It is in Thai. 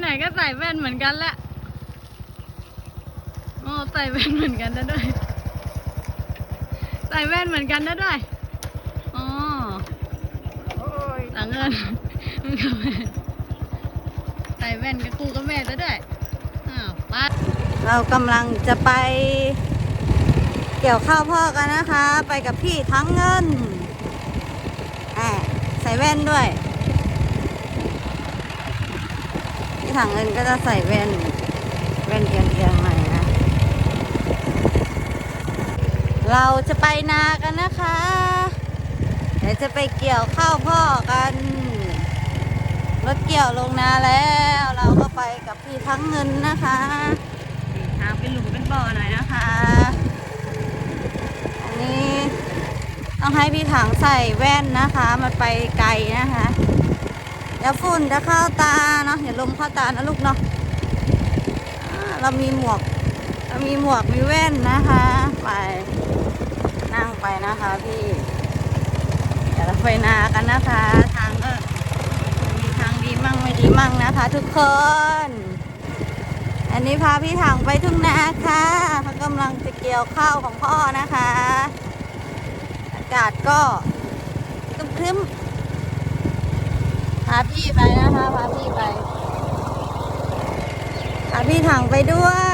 ไหนๆก็ใส่แว่นเหมือนกันแหละโอ้ใส่แว่นเหมือนกันนะด้วย ใส่แว่นเหมือนกันนะด้วยอ๋อโอ้ยหลังเงินมึงกับแม่ใส่แว่นกับกูกับแม่ซะด้วยอ้าวไป้าเรากำลังจะไป เกี่ยวข้าวพ่อกันนะคะ ไปกับพี่ทั้งเงินแอบใส่แว่นด้วย พี่ ถังเงินก็จะใส่แว่นแว่นเอียงๆหน่อยนะ เราจะไปนากันนะคะ เดี๋ยวจะไปเกี่ยวข้าวพ่อกันรถเกี่ยวลงนาแล้ว เราก็ไปกับพี่ทั้งเงินนะคะนี่ทางเป็นหลุมเป็นบ่อหน่อยนะคะอันนี้ต้องให้พี่ถังใส่แว่นนะคะ มันไปไกลนะคะเดี๋ยวฝุ่นจะเข้าตาเนาะอย่าลมเข้าตานะลูกเนาะเรามีหมวก เรามีหมวกมีแว่นนะคะ ไปนั่งไปนะคะพี่เดี๋ยวเราไปนากันนะคะ ทางก็มีทางดีมั่งไม่ดีมั่งนะคะ ทุกคน อันนี้พาพี่ถังไปทุ่งนาค่ะเขากำลังจะเกี่ยวข้าวของพ่อนะคะ อากาศก็ครึ้มๆาพี่ไปนะคะพาพี่ไปพาพี่ถังไปด้วย